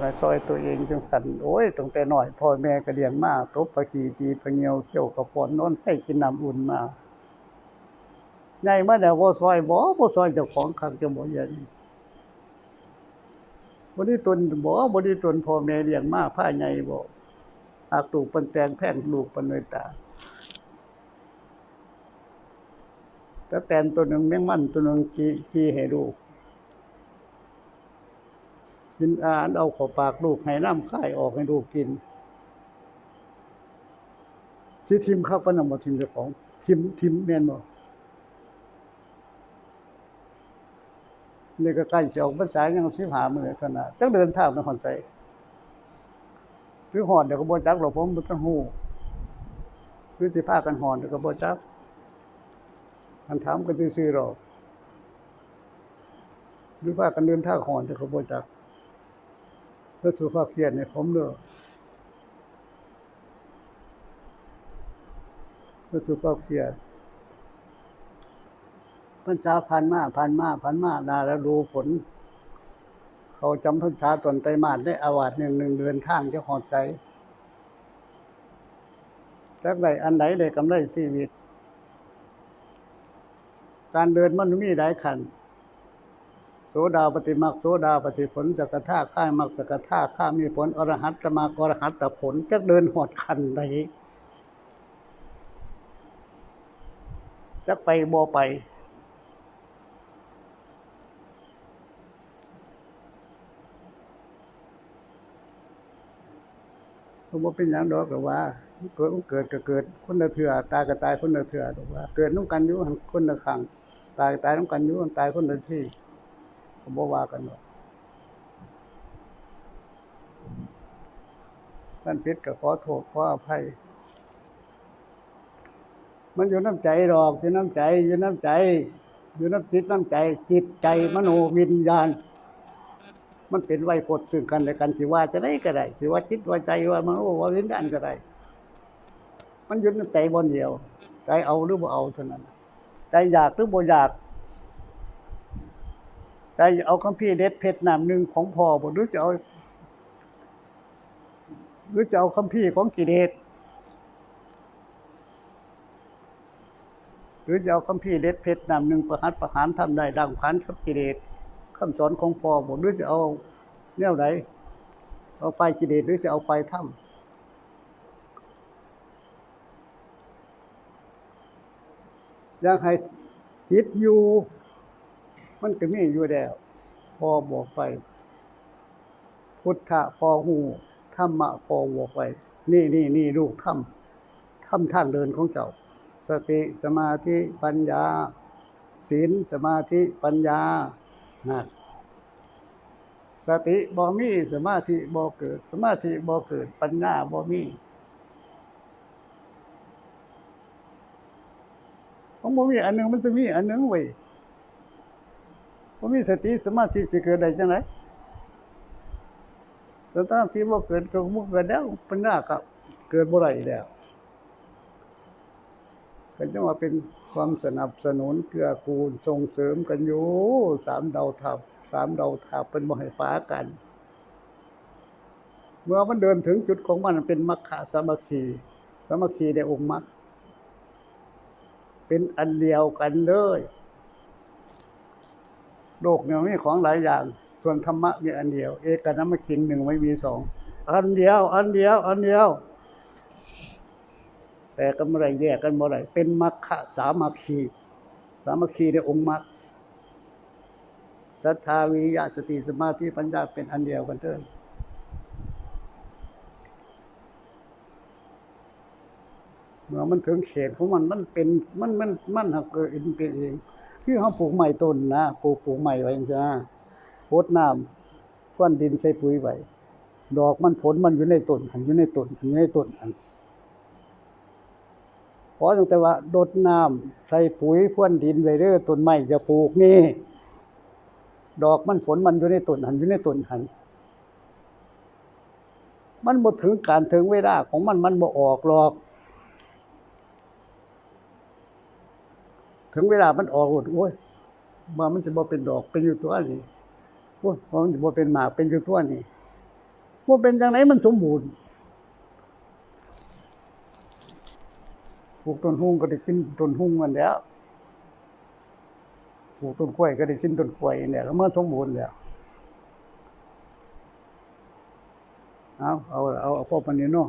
แล้วก็ซอยตัวเองจังสันโอ้ยตั้งแต่น้อยพ่อแม่ก็เลี้ยงมาตบปะขี่ตีปะเหี่ยวเขี่ยวกระปอนนอนให้กินน้ำอุ่นมาใหญ่มาแล้วบ่ซอยบ่บ่ซอยเจ้าของคักจะบ่ใหญ่บ่ได้ตนบ่บ่ได้ตนพ่อแม่เลี้ยงมาพาใหญ่บ่หากลูกปิ้นแตงแพ่งลูกปิ้นเมตตาแต่แตนตัวหนึ่งแมงมันตัวหนึ่งขี้ขี้ให้ลูก กินอาหารเอาเข้าปากลูกให้น้ำค่ายออกให้ลูกกินสิทิมเข้าปานนำบ่ทิมเจ้าของทิมทิมแม่นบ่นี่ก็ใกล้สิออกพรรษายัง15มื้อเท่าดจักเดินทางไปฮอดไสคือฮอดเดี๋ยวก็บ่จักหรอกผมบ่ทันฮู้คือสิพากันฮอดเดี๋ยวก็บ่จักคันถามกันซื่อหรอกหรือพากันเดินทางฮอดเดี๋ยวก็บ่จัก เพื่อสุขภาพเครียดเนี่ยผมเด้อเพื่อสุขภาพเครียดพรรษาพันมาพันมาพันมานาแล้วดูผล เขาจำพรรษาตนไตรมาสได้อาวาสหนึ่งหนึ่งเดือนทางจะหอดใจจักใดอันใดได้กำไรชีวิต การเดินมันมีหลายขัน สดาปฏิมักโสดาปฏิผลจักรท่าข้ามักจักรท่าข้ามีผลอรหัตตมากอรหัตตผลจักเดินหอดคันใดจักไปบ่ไป ผมว่าเป็นอย่างดอกก็ว่า เกิดเกิดก็เกิดคนละเถื่อตายก็ตายคนละเถื่อดอกว่า เกิดน้ำกันอยู่หั่นคนละครั้งตายก็ตายน้ำกันอยู่หั่นตายคนละที่ ก็บ่ว่ากันหรอกท่านผิดก็ขอโทษขออภัย มันอยู่น้ำใจหรอกอยู่น้ำใจ อยู่น้ำใจ อยู่น้ำจิตน้ำใจ จิตใจมโนวิญญาณ มันเป็นไวยพจน์ซึ่งกันและกันสิว่าจะได้ก็ได้สิว่าจิตว่าใจว่ามโนว่าวิญญาณก็ได้ มันอยู่น้ำใจบนเดียว ใจเอาหรือบ่เอาเท่านั้น ใจอยากหรือบ่อยาก ใจเอาคำพี่เด็ดเพชรน้ำหนึ่งของพ่อบ่หรือจะเอาหรือจะเอาคำพี่ของกิเลสหรือจะเอาคำพี่เด็ดเพชรน้ำหนึ่งประหัตประหารทำได้ดังพันกับกิเลสคำสอนของพ่อบ่หรือจะเอาแนวไหนเอาไปกิเลสหรือจะเอาไปถ้ำอยากให้จิตอยู่ มันก็มีอยู่แล้ว พอบอกไป พุทธะพอหูธรรมะพอบอกไป นี่นี่นี่ลูกทำทำทางเดินของเจ้า สติสมาธิปัญญา ศีลสมาธิปัญญานะสติบ่มีสมาธิบ่เกิด สมาธิบ่เกิด ปัญญาบ่มีของบ่มีอันหนึงมันจะมีอันหนึงเว้ ยบ่มีสติสมาธิสิเกิดได้จังไดสตาที่บ่เกิดก็บ่เกิดแล้วปัญญาก็เกิดบ่ได้แล้วก็จังว่าเป็นความสนับสนุนเกื้อกูลส่งเสริมกันอยู่สามดาวทัพสามดาวทัพเป็นบ่ให้ฟ้ากัน เมื่อมันเดินถึงจุดของมันเป็นมรรคสามัคคีสามัคคีในองค์มรรคเป็นอันเดียวกันเลย โลกเนี่ยมีของหลายอย่าง ส่วนธรรมะมีอันเดียว เอกนัมกินหนึ่งไม่มีสองอันเดียว อันเดียว อันเดียว แต่ก็ไม่ได้แยกกันบ่ได้เป็นมรรคสามัคคี สามัคคีในองค์มรรคศรัทธาวิยะสติสมาธิปัญญาเป็นอันเดียวกันเถิดเมื่อมันถึงเขตของมันมันเป็นมันมันมันหักเกิดเป็นเอง คือเขาปลูกใหม่ต้นนะปลูกปลูกใหม่ไว้จ้าโพดน้ำควนดินใส่ปุ๋ยไว้ดอกมันผลมันอยู่ในต้นหันอยู่ในต้นหันอยู่ในต้นหันขอตั้งแต่ว่าดดน้ำใส่ปุ๋ยพ่วนดินไว้เด้อต้นไม้จะปลูกนี่ ดอกมันผลมันอยู่ในต้นหันอยู่ในต้นหันมันบ่ถึงการถึงเวลาของมันมันบ่ออกหรอก ถึงเวลามันออกหมดโอ้ยมามันจะบ่เป็นดอกเป็นอยู่ตัวนี่โอ้ยมันจะบ่เป็นหมากเป็นอยู่ตัวนี่ว่าเป็นจังไหนมันสมบูรณ์ปลูกต้นหุ้งก็ได้กินต้นหุ้งมันแล้วปลูกต้นกล้วยก็ได้กินต้นกล้วยเนี่ยก็มันสมบูรณ์แล้วเอาเอาเอาเอาพอปันนี้เนาะ